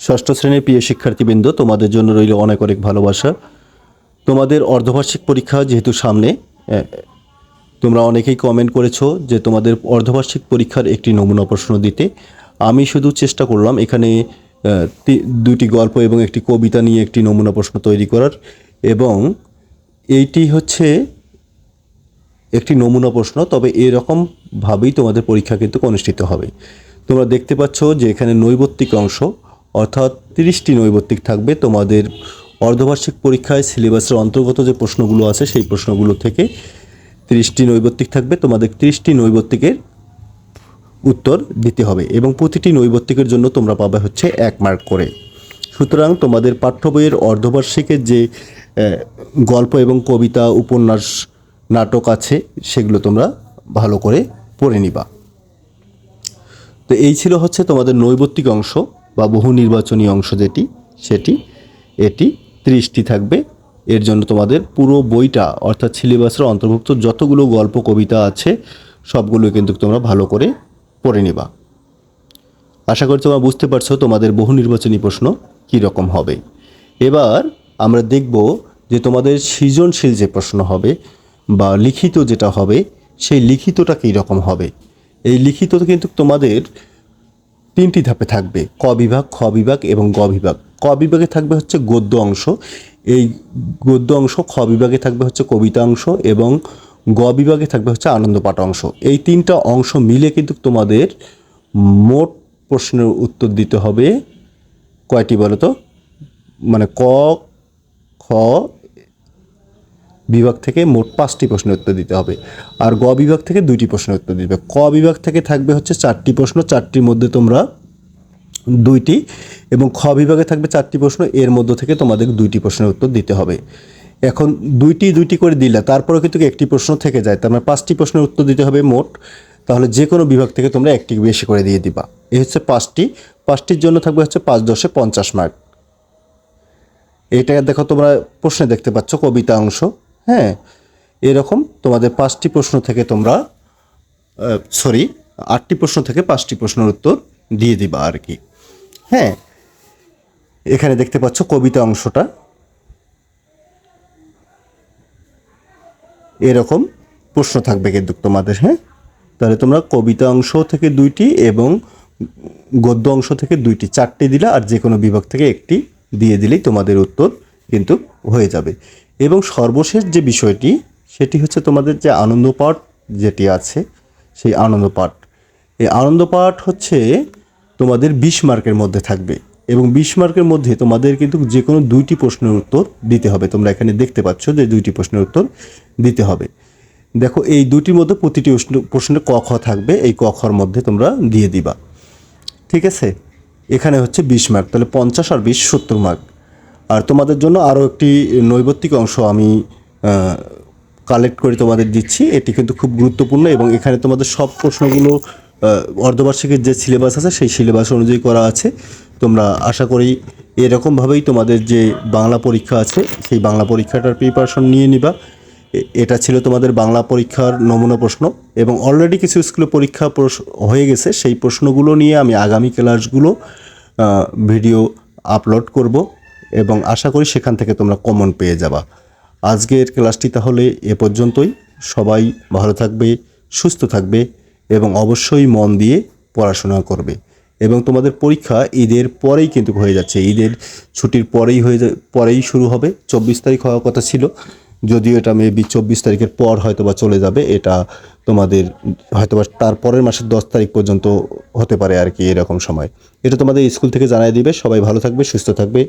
ষষ্ঠ শ্রেণির প্রিয় শিক্ষার্থীবৃন্দ, তোমাদের জন্য রইল অনেক অনেক ভালোবাসা। তোমাদের অর্ধবার্ষিক পরীক্ষা যেহেতু সামনে তোমরা অনেকেই কমেন্ট করেছ যে তোমাদের অর্ধবার্ষিক পরীক্ষার একটি নমুনা প্রশ্ন দিতে। আমি শুধু চেষ্টা করলাম এখানে দুটি গল্প এবং একটি কবিতা নিয়ে একটি নমুনা প্রশ্ন তৈরি করার। এবং এইটি হচ্ছে একটি নমুনা প্রশ্ন, তবে এরকমভাবেই তোমাদের পরীক্ষা কিন্তু অনুষ্ঠিত হবে। তোমরা দেখতে পাচ্ছ যে এখানে নৈবত্তিক অংশ অর্থাৎ তিরিশটি নৈবত্তিক থাকবে। তোমাদের অর্ধবার্ষিক পরীক্ষায় সিলেবাসের অন্তর্গত যে প্রশ্নগুলো আছে, সেই প্রশ্নগুলো থেকে তিরিশটি নৈবত্তিক থাকবে। তোমাদের তিরিশটি নৈবত্তিকের উত্তর দিতে হবে এবং প্রতিটি নৈবত্তিকের জন্য তোমরা পাবে হচ্ছে এক মার্ক করে। সুতরাং তোমাদের পাঠ্য বইয়ের অর্ধবার্ষিকের যে গল্প এবং কবিতা, উপন্যাস, নাটক আছে, সেগুলো তোমরা ভালো করে পড়ে নিবা। তো এই ছিল হচ্ছে তোমাদের নৈবত্তিক অংশ। বা বহু নির্বাচনী অংশ যেটি, সেটি, এটি ত্রিশটি থাকবে। এর জন্য তোমাদের পুরো বইটা, অর্থাৎ সিলেবাসের অন্তর্ভুক্ত যতগুলো গল্প, কবিতা আছে, সবগুলো কিন্তু তোমরা ভালো করে পড়ে নিবা। আশা করি তোমরা বুঝতে পারছ তোমাদের বহু নির্বাচনী প্রশ্ন কী রকম হবে। এবার আমরা দেখব যে তোমাদের সৃজনশীল যে প্রশ্ন হবে বা লিখিত যেটা হবে, সেই লিখিতটা কী রকম হবে। এই লিখিত কিন্তু তোমাদের তিনটি ধাপে থাকবে, ক বিভাগ, খ বিভাগ এবং গ বিভাগ। ক বিভাগে থাকবে হচ্ছে গদ্য অংশ। এই গদ্য অংশ, খ বিভাগে থাকবে হচ্ছে কবিতা অংশ এবং গ বিভাগে থাকবে হচ্ছে আনন্দপাঠ অংশ। এই তিনটা অংশ মিলে কিন্তু তোমাদের মোট প্রশ্নের উত্তর দিতে হবে। কয়টি বলো তো মানে ক, খ বিভাগ থেকে মোট পাঁচটি প্রশ্নের উত্তর দিতে হবে। আর গ বিভাগ থেকে দুইটি প্রশ্নের উত্তর দিতে হবে ক বিভাগ থেকে থাকবে হচ্ছে চারটি প্রশ্ন, চারটির মধ্যে তোমরা দুইটি এবং খ বিভাগে থাকবে চারটি প্রশ্ন, এর মধ্য থেকে তোমাদের দুইটি প্রশ্নের উত্তর দিতে হবে। এখন দুইটি দুইটি করে দিলে তারপরে কিন্তু একটি প্রশ্ন থেকে যায়। তার মানে পাঁচটি প্রশ্নের উত্তর দিতে হবে মোট। তাহলে যে কোনো বিভাগ থেকে তোমরা একটি বেশি করে দিয়ে দিবা। এই হচ্ছে পাঁচটি। পাঁচটির জন্য থাকবে হচ্ছে পাঁচ দশে পঞ্চাশ মার্ক। এটা দেখো তোমরা প্রশ্নে দেখতে পাচ্ছ কবিতা অংশ। হ্যাঁ এরকম তোমাদের পাঁচটি প্রশ্ন থেকে তোমরা সরি আটটি প্রশ্ন থেকে পাঁচটি প্রশ্নের উত্তর দিয়ে দিবা আর কি। হ্যাঁ এখানে দেখতে পাচ্ছ কবিতা অংশটা। এরকম প্রশ্ন থাকবে কিন্তু তোমাদের হ্যাঁ? তাহলে তোমরা কবিতা অংশ থেকে দুইটি এবং গদ্য অংশ থেকে দুইটি, চারটি দিলা আর যে কোনো বিভাগ থেকে একটি দিয়ে দিলেই তোমাদের উত্তর কিন্তু হয়ে যাবে। এবং সর্বশেষ যে বিষয়টি, সেটি হচ্ছে তোমাদের যে আনন্দ পাঠ যেটি আছে, সেই আনন্দ পাঠ এই আনন্দ পাঠ হচ্ছে তোমাদের বিশ মার্কের মধ্যে থাকবে এবং বিশ মার্কের মধ্যে তোমাদের কিন্তু যে কোনো দুইটি প্রশ্নের উত্তর দিতে হবে। তোমরা এখানে দেখতে পাচ্ছ যে দুইটি প্রশ্নের উত্তর দিতে হবে। দেখো, এই দুটির মধ্যে প্রতিটি প্রশ্ন- প্রশ্নে ক, খ থাকবে, এই ক, খর মধ্যে তোমরা দিয়ে দিবা। ঠিক আছে? এখানে হচ্ছে বিশ মার্ক, তাহলে পঞ্চাশ আর বিশ, সত্তর মার্ক। আর তোমাদের জন্য আরও একটি নৈবত্তিক অংশ আমি কালেক্ট করে তোমাদের দিচ্ছি। এটি কিন্তু খুব গুরুত্বপূর্ণ এবং এখানে তোমাদের সব প্রশ্নগুলো অর্ধবার্ষিকের যে সিলেবাস আছে সেই সিলেবাস অনুযায়ী করা আছে। তোমরা আশা করি এরকমভাবেই তোমাদের যে বাংলা পরীক্ষা আছে, সেই বাংলা পরীক্ষাটার প্রিপারেশন নিয়ে নিবা। এটা ছিল তোমাদের বাংলা পরীক্ষার নমুনা প্রশ্ন এবং অলরেডি কিছু স্কুলে পরীক্ষা হয়ে গেছে। সেই প্রশ্নগুলো নিয়ে আমি আগামী ক্লাসগুলো ভিডিও আপলোড করব। এবং আশা করি সেখান থেকে তোমরা কমন পেয়ে যাবা। আজকের ক্লাসটি তাহলে এ পর্যন্তই। সবাই ভালো থাকবে, সুস্থ থাকবে এবং অবশ্যই মন দিয়ে পড়াশোনা করবে। এবং তোমাদের পরীক্ষা ঈদের পরেই কিন্তু হয়ে যাচ্ছে। ঈদের ছুটির পরেই হয়ে যা- পরেই শুরু হবে। চব্বিশ তারিখ হওয়ার কথা ছিল। যদিও এটা মেবি চব্বিশ তারিখের পর হয়তো বা চলে যাবে। এটা তোমাদের হয়তো বা তার পরের মাসের দশ তারিখ পর্যন্ত হতে পারে আর কি এরকম সময়। এটা তোমাদের স্কুল থেকে জানাই দিবে। সবাই ভালো থাকবে, সুস্থ থাকবে।